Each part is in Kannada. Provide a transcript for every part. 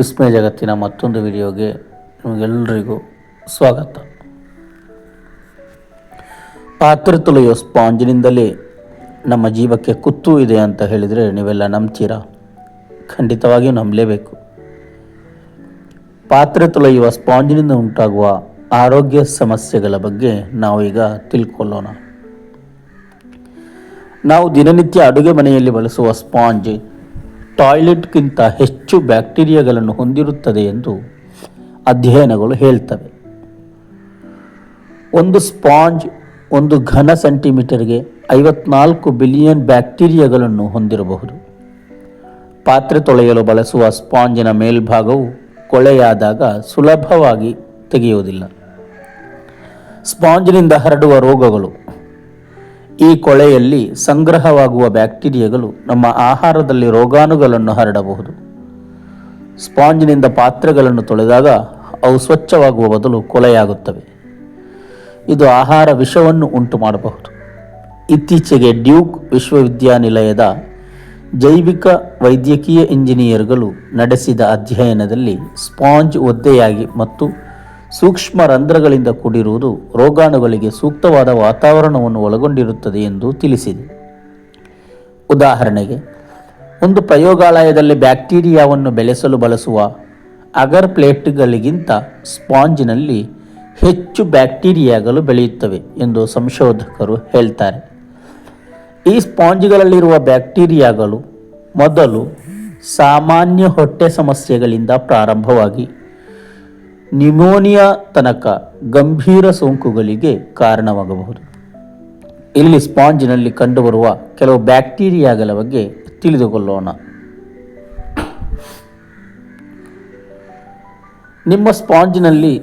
ವಿಸ್ಮಯ ಜಗತ್ತಿನ ಮತ್ತೊಂದು ವಿಡಿಯೋಗೆ ನಿಮಗೆಲ್ಲರಿಗೂ ಸ್ವಾಗತ. ಪಾತ್ರೆ ತೊಳೆಯೋ ಸ್ಪಾಂಜಿನಿಂದಲೇ ನಮ್ಮ ಜೀವಕ್ಕೆ ಕುತ್ತು ಇದೆ ಅಂತ ಹೇಳಿದರೆ ನೀವೆಲ್ಲ ನಂಬ್ತೀರಾ? ಖಂಡಿತವಾಗಿಯೂ ನಂಬಲೇಬೇಕು. ಪಾತ್ರೆ ತೊಳೆಯುವ ಸ್ಪಾಂಜಿನಿಂದ ಉಂಟಾಗುವ ಆರೋಗ್ಯ ಸಮಸ್ಯೆಗಳ ಬಗ್ಗೆ ನಾವು ಈಗ ತಿಳ್ಕೊಳ್ಳೋಣ. ನಾವು ದಿನನಿತ್ಯ ಅಡುಗೆ ಮನೆಯಲ್ಲಿ ಬಳಸುವ ಸ್ಪಾಂಜ್ ಟಾಯ್ಲೆಟ್ಗಿಂತ ಹೆಚ್ಚು ಬ್ಯಾಕ್ಟೀರಿಯಾಗಳನ್ನು ಹೊಂದಿರುತ್ತದೆ ಎಂದು ಅಧ್ಯಯನಗಳು ಹೇಳ್ತವೆ. ಒಂದು ಸ್ಪಾಂಜ್ ಒಂದು ಘನ ಸೆಂಟಿಮೀಟರ್ಗೆ ಐವತ್ನಾಲ್ಕು ಬಿಲಿಯನ್ ಬ್ಯಾಕ್ಟೀರಿಯಾಗಳನ್ನು ಹೊಂದಿರಬಹುದು. ಪಾತ್ರೆ ತೊಳೆಯಲು ಬಳಸುವ ಸ್ಪಾಂಜಿನ ಮೇಲ್ಭಾಗವು ಕೊಳೆಯಾದಾಗ ಸುಲಭವಾಗಿ ತೆಗೆಯುವುದಿಲ್ಲ. ಸ್ಪಾಂಜಿನಿಂದ ಹರಡುವ ರೋಗಗಳು ಈ ಕೊಳೆಯಲ್ಲಿ ಸಂಗ್ರಹವಾಗುವ ಬ್ಯಾಕ್ಟೀರಿಯಾಗಳು ನಮ್ಮ ಆಹಾರದಲ್ಲಿ ರೋಗಾಣುಗಳನ್ನು ಹರಡಬಹುದು. ಸ್ಪಾಂಜಿನಿಂದ ಪಾತ್ರೆಗಳನ್ನು ತೊಳೆದಾಗ ಅವು ಸ್ವಚ್ಛವಾಗುವ ಬದಲು ಕೊಲೆಯಾಗುತ್ತವೆ ಇದು ಆಹಾರ ವಿಷವನ್ನು ಉಂಟು ಮಾಡಬಹುದು. ಇತ್ತೀಚೆಗೆ ಡ್ಯೂಕ್ ವಿಶ್ವವಿದ್ಯಾನಿಲಯದ ಜೈವಿಕ ವೈದ್ಯಕೀಯ ಇಂಜಿನಿಯರ್ಗಳು ನಡೆಸಿದ ಅಧ್ಯಯನದಲ್ಲಿ ಸ್ಪಾಂಜ್ ಒದ್ದೆಯಾಗಿ ಮತ್ತು ಸೂಕ್ಷ್ಮ ರಂಧ್ರಗಳಿಂದ ಕೂಡಿರುವುದು ರೋಗಾಣುಗಳಿಗೆ ಸೂಕ್ತವಾದ ವಾತಾವರಣವನ್ನು ಒಳಗೊಂಡಿರುತ್ತದೆ ಎಂದು ತಿಳಿಸಿದೆ. ಉದಾಹರಣೆಗೆ, ಒಂದು ಪ್ರಯೋಗಾಲಯದಲ್ಲಿ ಬ್ಯಾಕ್ಟೀರಿಯಾವನ್ನು ಬೆಳೆಸಲು ಬಳಸುವ ಅಗರ್ ಪ್ಲೇಟ್ಗಳಿಗಿಂತ ಸ್ಪಾಂಜಿನಲ್ಲಿ ಹೆಚ್ಚು ಬ್ಯಾಕ್ಟೀರಿಯಾಗಳು ಬೆಳೆಯುತ್ತವೆ ಎಂದು ಸಂಶೋಧಕರು ಹೇಳ್ತಾರೆ. ಈ ಸ್ಪಾಂಜ್ಗಳಲ್ಲಿರುವ ಬ್ಯಾಕ್ಟೀರಿಯಾಗಳು ಮೊದಲು ಸಾಮಾನ್ಯ ಹೊಟ್ಟೆ ಸಮಸ್ಯೆಗಳಿಂದ ಪ್ರಾರಂಭವಾಗಿ ನ್ಯೂಮೋನಿಯಾ ತನಕ ಗಂಭೀರ ಸೋಂಕುಗಳಿಗೆ ಕಾರಣವಾಗಬಹುದು. ಇಲ್ಲಿ ಸ್ಪಾಂಜಿನಲ್ಲಿ ಕಂಡುಬರುವ ಕೆಲವು ಬ್ಯಾಕ್ಟೀರಿಯಾಗಳ ಬಗ್ಗೆ ತಿಳಿದುಕೊಳ್ಳೋಣ. ನಿಮ್ಮ ಸ್ಪಾಂಜಿನಲ್ಲಿ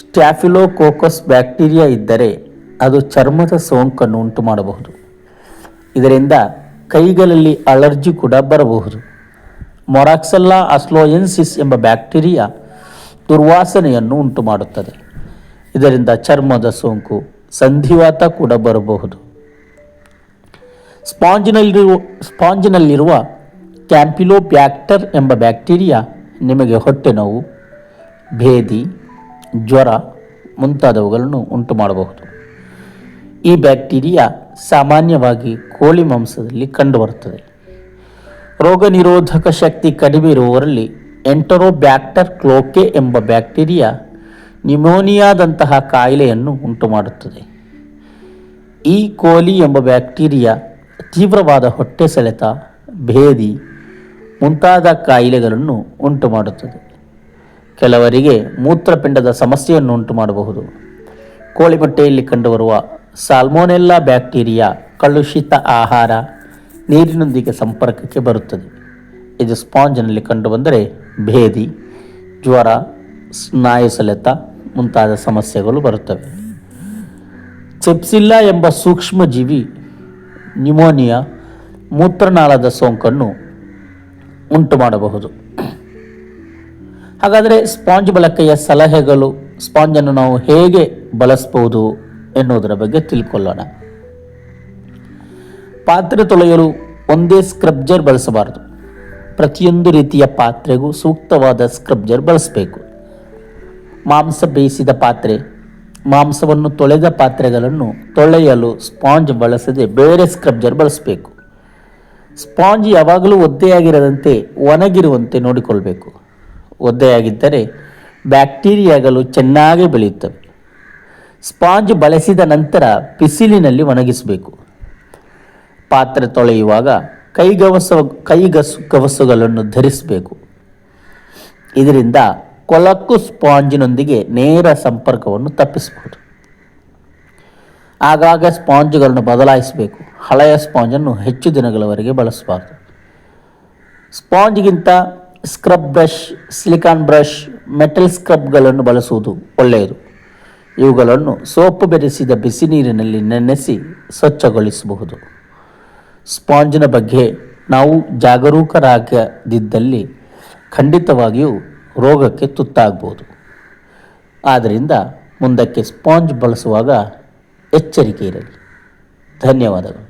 ಸ್ಟ್ಯಾಫಿಲೋಕೋಕಸ್ ಬ್ಯಾಕ್ಟೀರಿಯಾ ಇದ್ದರೆ ಅದು ಚರ್ಮದ ಸೋಂಕನ್ನು ಉಂಟು ಮಾಡಬಹುದು ಇದರಿಂದ ಕೈಗಳಲ್ಲಿ ಅಲರ್ಜಿ ಕೂಡ ಬರಬಹುದು. ಮೊರಾಕ್ಸಲ್ಲಾ ಅಸ್ಲೋಯೆನ್ಸಿಸ್ ಎಂಬ ಬ್ಯಾಕ್ಟೀರಿಯಾ ದುರ್ವಾಸನೆಯನ್ನು ಉಂಟು ಮಾಡುತ್ತದೆ ಇದರಿಂದ ಚರ್ಮದ ಸೋಂಕು ಸಂಧಿವಾತ ಕೂಡ ಬರಬಹುದು. ಸ್ಪಾಂಜಿನಲ್ಲಿರುವ ಸ್ಪಾಂಜಿನಲ್ಲಿರುವ ಕ್ಯಾಂಪಿಲೋಬ್ಯಾಕ್ಟರ್ ಎಂಬ ಬ್ಯಾಕ್ಟೀರಿಯಾ ನಿಮಗೆ ಹೊಟ್ಟೆ ನೋವು, ಭೇದಿ, ಜ್ವರ ಮುಂತಾದವುಗಳನ್ನು ಉಂಟು ಮಾಡಬಹುದು ಈ ಬ್ಯಾಕ್ಟೀರಿಯಾ ಸಾಮಾನ್ಯವಾಗಿ ಕೋಳಿ ಮಾಂಸದಲ್ಲಿ ಕಂಡುಬರುತ್ತದೆ. ರೋಗ ನಿರೋಧಕ ಶಕ್ತಿ ಕಡಿಮೆ ಇರುವವರಲ್ಲಿ ಎಂಟರೋಬ್ಯಾಕ್ಟರ್ ಕ್ಲೋಕೆ ಎಂಬ ಬ್ಯಾಕ್ಟೀರಿಯಾ ನ್ಯುಮೋನಿಯಾದಂತಹ ಕಾಯಿಲೆಯನ್ನು ಉಂಟುಮಾಡುತ್ತದೆ. ಈ ಕೋಲಿ ಎಂಬ ಬ್ಯಾಕ್ಟೀರಿಯಾ ತೀವ್ರವಾದ ಹೊಟ್ಟೆ ಸೆಳೆತ, ಭೇದಿ ಮುಂತಾದ ಕಾಯಿಲೆಗಳನ್ನು ಉಂಟುಮಾಡುತ್ತದೆ. ಕೆಲವರಿಗೆ ಮೂತ್ರಪಿಂಡದ ಸಮಸ್ಯೆಯನ್ನು ಉಂಟು ಮಾಡಬಹುದು ಕೋಳಿ ಮೊಟ್ಟೆಯಲ್ಲಿ ಕಂಡುಬರುವ ಸಾಲ್ಮೋನೆಲ್ಲಾ ಬ್ಯಾಕ್ಟೀರಿಯಾ ಕಲುಷಿತ ಆಹಾರ ನೀರಿನೊಂದಿಗೆ ಸಂಪರ್ಕಕ್ಕೆ ಬರುತ್ತದೆ. ಇದು ಸ್ಪಾಂಜ್ನಲ್ಲಿ ಕಂಡುಬಂದರೆ ಭೇದಿ, ಜ್ವರ, ಸ್ನಾಯು ಸೆಳೆತ ಮುಂತಾದ ಸಮಸ್ಯೆಗಳು ಬರುತ್ತವೆ. ಚೆಪ್ಸಿಲ್ಲಾ ಎಂಬ ಸೂಕ್ಷ್ಮಜೀವಿ ನ್ಯುಮೋನಿಯಾ ಮೂತ್ರನಾಳದ ಸೋಂಕನ್ನು ಉಂಟು ಮಾಡಬಹುದು. ಹಾಗಾದರೆ ಸ್ಪಾಂಜ್ ಬಳಕೆಯ ಸಲಹೆಗಳು ಸ್ಪಾಂಜನ್ನು ನಾವು ಹೇಗೆ ಬಳಸಬಹುದು ಎನ್ನುವುದರ ಬಗ್ಗೆ ತಿಳ್ಕೊಳ್ಳೋಣ. ಪಾತ್ರೆ ತೊಳೆಯಲು ಒಂದೇ ಸ್ಕ್ರಬ್ಜರ್ ಬಳಸಬಾರದು. ಪ್ರತಿಯೊಂದು ರೀತಿಯ ಪಾತ್ರೆಗೂ ಸೂಕ್ತವಾದ ಸ್ಕ್ರಬ್ಜರ್ ಬಳಸಬೇಕು. ಮಾಂಸ ಬೇಯಿಸಿದ ಪಾತ್ರೆ, ಮಾಂಸವನ್ನು ತೊಳೆದ ಪಾತ್ರೆಗಳನ್ನು ತೊಳೆಯಲು ಸ್ಪಾಂಜ್ ಬಳಸದೆ ಬೇರೆ ಸ್ಕ್ರಬ್ಜರ್ ಬಳಸಬೇಕು. ಸ್ಪಾಂಜ್ ಯಾವಾಗಲೂ ಒದ್ದೆಯಾಗಿರದಂತೆ ಒಣಗಿರುವಂತೆ ನೋಡಿಕೊಳ್ಬೇಕು. ಒದ್ದೆಯಾಗಿದ್ದರೆ ಬ್ಯಾಕ್ಟೀರಿಯಾಗಳು ಚೆನ್ನಾಗಿ ಬೆಳೆಯುತ್ತವೆ. ಸ್ಪಾಂಜ್ ಬಳಸಿದ ನಂತರ ಬಿಸಿಲಿನಲ್ಲಿ ಒಣಗಿಸಬೇಕು. ಪಾತ್ರೆ ತೊಳೆಯುವಾಗ ಕೈಗವಸ, ಕೈಗಸು ಗವಸುಗಳನ್ನು ಧರಿಸಬೇಕು. ಇದರಿಂದ ಕೊಳಕು ಸ್ಪಾಂಜಿನೊಂದಿಗೆ ನೇರ ಸಂಪರ್ಕವನ್ನು ತಪ್ಪಿಸಬಹುದು. ಆಗಾಗ ಸ್ಪಾಂಜುಗಳನ್ನು ಬದಲಾಯಿಸಬೇಕು. ಹಳೆಯ ಸ್ಪಾಂಜನ್ನು ಹೆಚ್ಚು ದಿನಗಳವರೆಗೆ ಬಳಸಬಾರದು. ಸ್ಪಾಂಜ್ಗಿಂತ scrub brush, silicon brush, metal ಸ್ಕ್ರಬ್ಗಳನ್ನು ಬಳಸುವುದು ಒಳ್ಳೆಯದು. ಇವುಗಳನ್ನು ಸೋಪು ಬೆರೆಸಿದ ಬಿಸಿ ನೀರಿನಲ್ಲಿ ನೆನೆಸಿ ಸ್ವಚ್ಛಗೊಳಿಸಬಹುದು. ಸ್ಪಾಂಜಿನ ಬಗ್ಗೆ ನಾವು ಜಾಗರೂಕರಾಗದಿದ್ದಲ್ಲಿ ಖಂಡಿತವಾಗಿಯೂ ರೋಗಕ್ಕೆ ತುತ್ತಾಗ್ಬೋದು. ಆದ್ದರಿಂದ ಮುಂದಕ್ಕೆ ಸ್ಪಾಂಜ್ ಬಳಸುವಾಗ ಎಚ್ಚರಿಕೆ ಇರಲಿ. ಧನ್ಯವಾದಗಳು.